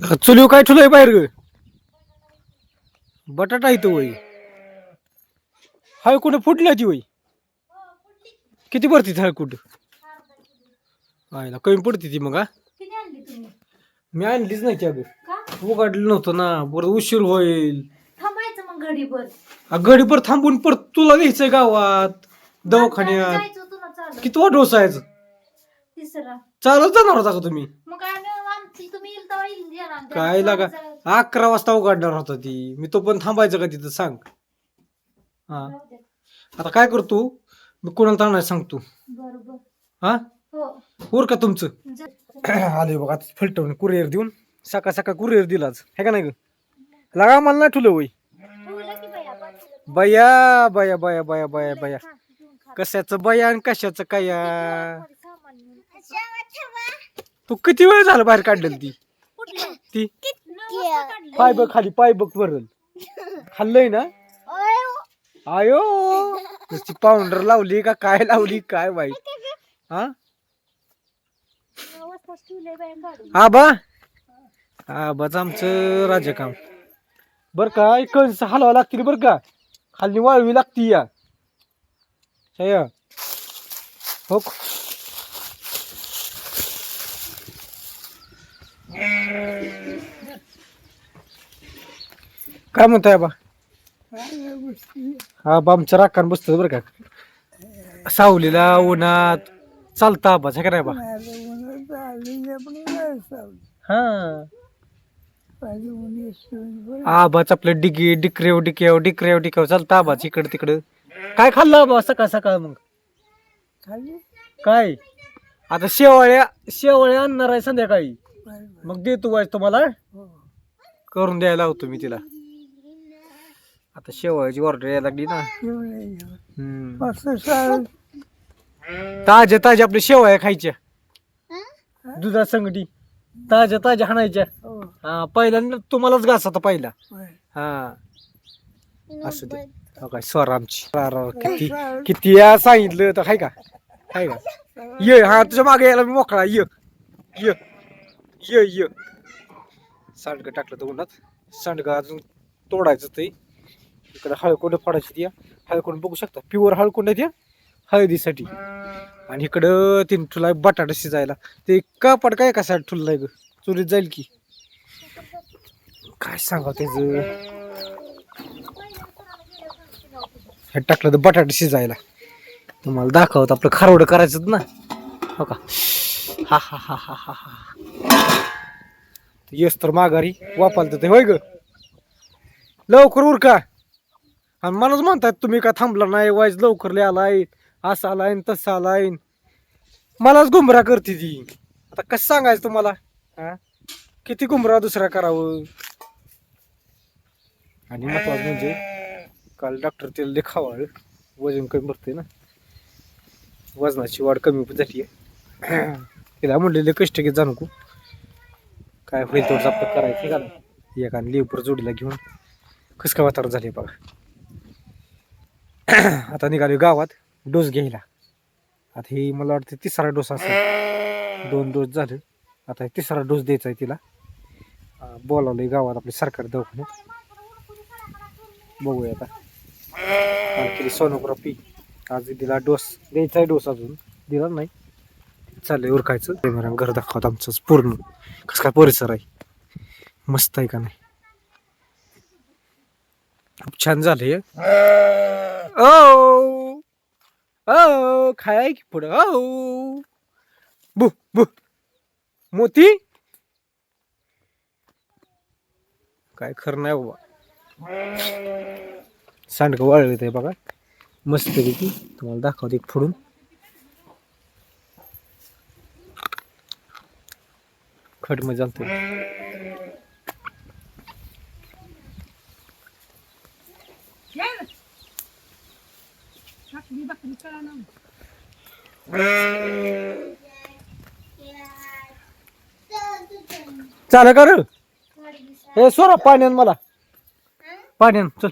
चुलीव काय ठुलंय बाहेर ग? बटाटा येतो वय हळकुंड फुटल्या ती वय किती भरती हळकुंड आयला कमी पडती ती मग हा? मी आणलीच नाही अगं. का? उघडलं नव्हतं ना बरं उशीर होईल. थांबायचं मग घडीभर. गडी पर थांबून परत तुला घ्यायचंय गावात दवाखान्यात. किती डोसायचं तिसरा. चालत जाणार होता का तुम्ही? काय लागा. अकरा वाजता उघडणार होता ती. मी तो पण थांबायचं का तिथं सांग. हा. दे. आता काय करतो मी कोणाला ताणाय सांगतो बरोबर. हा? हो. उर का तुमचं? जा. आले बघा आता फलटवून कुरिअर देऊन सकाळ सकाळ कुरिअर दिलाच हे का नाही ग? लागा मला नाही ठुलं वय. ठेवलं की बाई आपण? बया बया बया बया बया बया. खा, घेऊन खा. कशाचं बया आणि कशाचं काय? सामान. तू किती वेळ झाला बाहेर काढलेली ती? ती. पाय बघ खाली पाय बघ वरल. खाल्लंय ना? आयो. नुसती पावडर लावली का काय लावली काय बाई हा? बाई काढून. आबा आबाच आमचं राजा काम बर का कणस हलवा लागतील बर का. खाली वाळवी लागती या. हो. काय म्हणताय आबा आबा आमच्या राखान बसतो बरं का? सावलीला उन्हात चालता आबाच हे का नाही आबा हा. आबाच आपलं डिगी डिकरेव डिकेव डिकरेव डिकेव चालतं आबाच इकडं तिकडं. काय खाल्लं आबा सकाळ सकाळ मग? काय? आता शेवाळ्या शेवाळ्या आणणार आहे संध्याकाळी. मग देतो वाज तुम्हाला. करून द्यायला होतो मी तिला. आता शेवाळ्याची ऑर्डर यायला लागली ना. हम्म. ताज्या ताज्या आपल्या शेवाळ्या खायच्या. दुधा संगटी. ताज्या ताज्या हाणायच्या. हा पहिल्यांदा तुम्हालाच घास आता पहिला. हा. असू दे. हो काय सर आमची. रा रा किती किती या सांगितलं तर हाय का? हाय का? ये हा तुझ्या मागे यायला मी मोकळा. ये ये ये ये. सांडगं टाकलं तर उन्हात. सांडगं अजून तोडायचं ते. इकडं हळकुंड फोडायची ती हळकुंड बघू शकता. प्युअर हळकुंड आहे त्या हळदीसाठी. आणि इकडं तीन ठुला बटाटा शिजायला. ते कापड काय कसा ठुललाय ग. चुरीत जाईल की. काय सांगा त्याच? हे टाकलं तर बटाटा शिजायला. तुम्हाला दाखवत आपलं खारवडं करायचं ना. हो का? हा हा हा हा हा हा. येस तर माघारी वापाल तर ते होय ग. लवकर उरका. आणि मलाच म्हणतात तुम्ही का थांबला नाही? वाईज लवकर आलाय. असा आलाय तसं तसा आलाय. मलाच गुमरा करते ती. आता कसं सांगायचं तुम्हाला? हा किती गुमरा दुसरा करावं? आणि महत्वाचं म्हणजे काल डॉक्टर त्याला लेखावाळ वजन कमी भरते ना. वजनाची वाढ कमी पण झाली आहे तिला म्हणलेले कष्ट घेत जा नको. काय होईल तेवढं आपलं करायचं का एकाने लिव्हर जोडीला घेऊन कसं काय वातावरण झाले बघा. आता निघालो गावात डोस घ्यायला. आता हे मला वाटतं तिसरा डोस असेल. दोन डोस झाले. आता हे तिसरा डोस द्यायचा आहे तिला. बोलावलं बोलावलंय गावात आपले सरकारी दवाखान्यात. बघूया आता. केली सोनोग्राफी आज दिला डोस द्यायचा आहे डोस अजून. दिला नाही. चाललंय उरकायचं. कॅमेरा घर दाखवत आमचं पूर्ण. कसं काय परिसर आहे? मस्त आहे का नाही? खूप छान झालंय. ओ ओ खाय की पुढं ओ बु बु मोती काय खरं नाही बाबा. सांडकं वाळलं ते बघा. मस्त पैकी. तुम्हाला दाखवते एक फोडून. खट चालतंय चाल का रे हे सोरा पाण्यान मला पाण्यान चल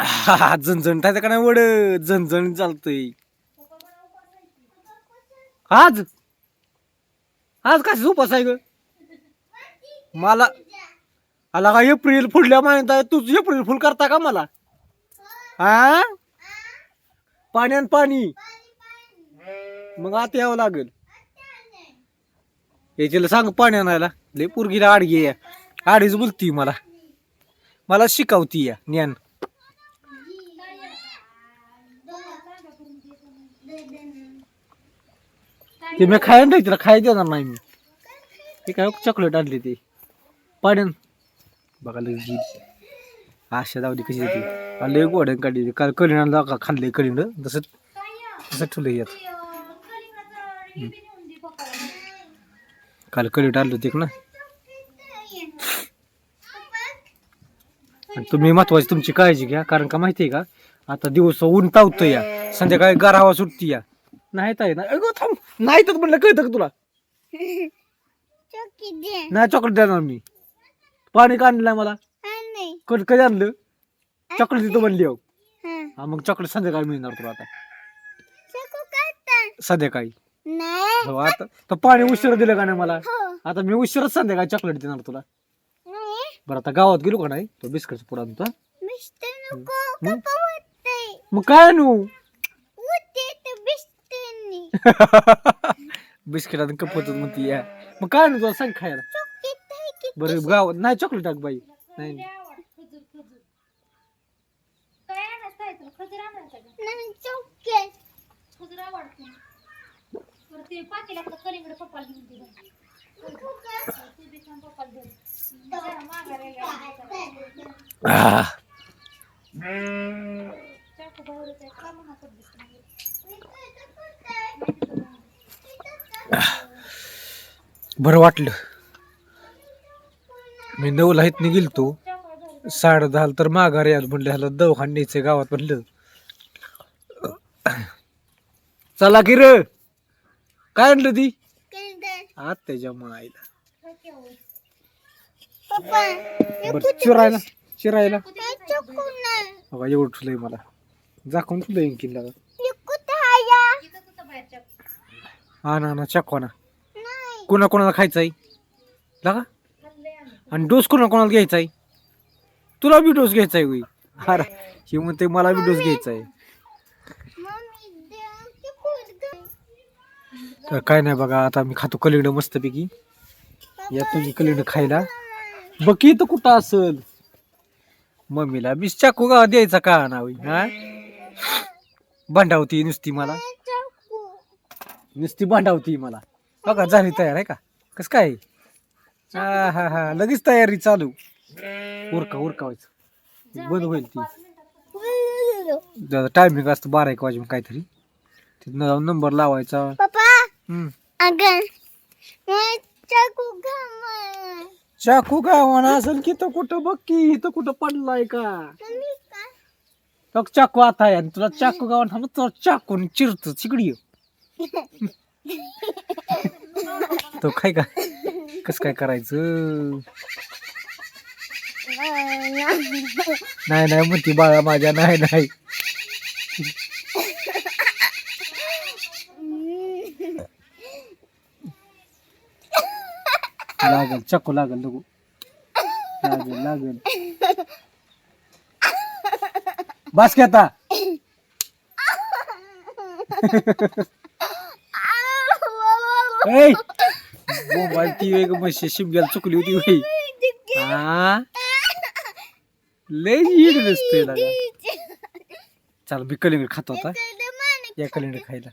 हा झणझण त्याचं का नाही वड झणझण चालतंय आज आज कशाच उपास आहे ग मला आला का एप्रिल फुडल्या महिन्यात आहे तूच एप्रिल फुल करता का मला हा? पाण्यान पाणी. मग आता यावं लागेल. याच्याला सांग पाण्यान आणायला लय पोरगीला आडगी या आडीच बोलती मला. मला शिकवती या ज्ञान. ते मी खायला नाही तिला खाय देणार नाही मी. ते काय चॉकलेट आणली ते. पाण्यान. बघा आशा दावली कशी येते लय गोड्यान काढली काल कलिंड का खाल्ले कलिंड तसं तसं ठेवलं यात. काल कलिंड आणलं होते ना. तुम्ही महत्वाची तुमची काळजी घ्या कारण का माहिती आहे का? आता दिवस ऊन तावतं या. संध्याकाळी गारावा सुटती या. नाही ताई ना अगं थांब. नाही तर म्हणलं कळतं का तुला? नाही चॉकलेट देणार मी. पाणी का आणलं मला? कधी कधी आणलं? चॉकलेट देतो म्हणली अहो. हा. मग चॉकलेट संध्याकाळी मिळणार तुला आता. संध्याकाळी. हो आता तर पाणी उशिरा दिलं का नाही मला? आता मी उशिराच संध्याकाळी चॉकलेट देणार तुला. बरं आता गावात गेलो का नाही? तो बिस्किटचा पुडा आणतो हा. मग काय आणू? बिस्किट आणि कपत म्हणते या. मग काय आणू तुला सांग खायला? बरं गावात नाही चॉकलेट टाक बाई. नाही नाही. काय खजूर आवडतो बरं ते पातेला आपलं कलिंगड पप्पाला घेऊन दे बरं. ते बी छान पप्पाला दे जरा माघारी गेला. आह, चाकू बाहेरच आहे. का म्हणा कधी दिसत नाही? बरं वाटलं मी नऊला इथनं गेलतो चाकू बाहेर. साडे दहाला तर माघारी आलो म्हणलं ह्याला दवाखान न्यायचं गावात म्हणलं. चला की र. काय आणलं ती? आत त्याच्या माईला बर चिरायला चिरायला. बघा एवढं ठुलंय मला. झाकून ठुलं इंकिन लागा इथं कुठं बाहेर चाकू? हा ना ना चाकवा ना. कोणा कोणाला खायचं आहे लागा. आणि डोस कोणा कोणाला घ्यायचा आहे तुला बी डोस घ्यायचा आहे होई अरे हे म्हणते मला बी डोस घ्यायचा आहे तर काय नाही बघा आता मी खातो कलिंड मस्तपैकी. या तुम्ही कलिंड खायला. बकी तर कुठं असल. मम्मीला बीस चाकू का द्यायचा का ना होई हा? भांडावती नुसती मला. नुसती भांडावती मला. बघा झाली तयार आहे का? कस काय? हा हा हा. लगेच तयारी चालू. उरका उरका व्हायचं. बंद होईल ती. टायमिंग असतं बारा एक वाजे काहीतरी. तिथनं जाऊन नंबर लावायचा. चाकू का म्हणा असेल की तो कुठं बघ की इथं कुठं पडलाय का? तो चाकू आता आहे आणि तुला चाकू गावा थांब तुला चाकून चिरत चिकडी तो काय का? कस काय करायचं? नाही नाही म्हणती बाळा माझ्या नाही नाही. लागल चाकू लागल लगू लागेल लागेल. बस की आता. मोबाईल ती वेग म्हशी शिमग्याला चुकली होती हा? लय हीड दिसतोय लागा चल मी कलिंगड खातो आता. या कलिंगड खायला.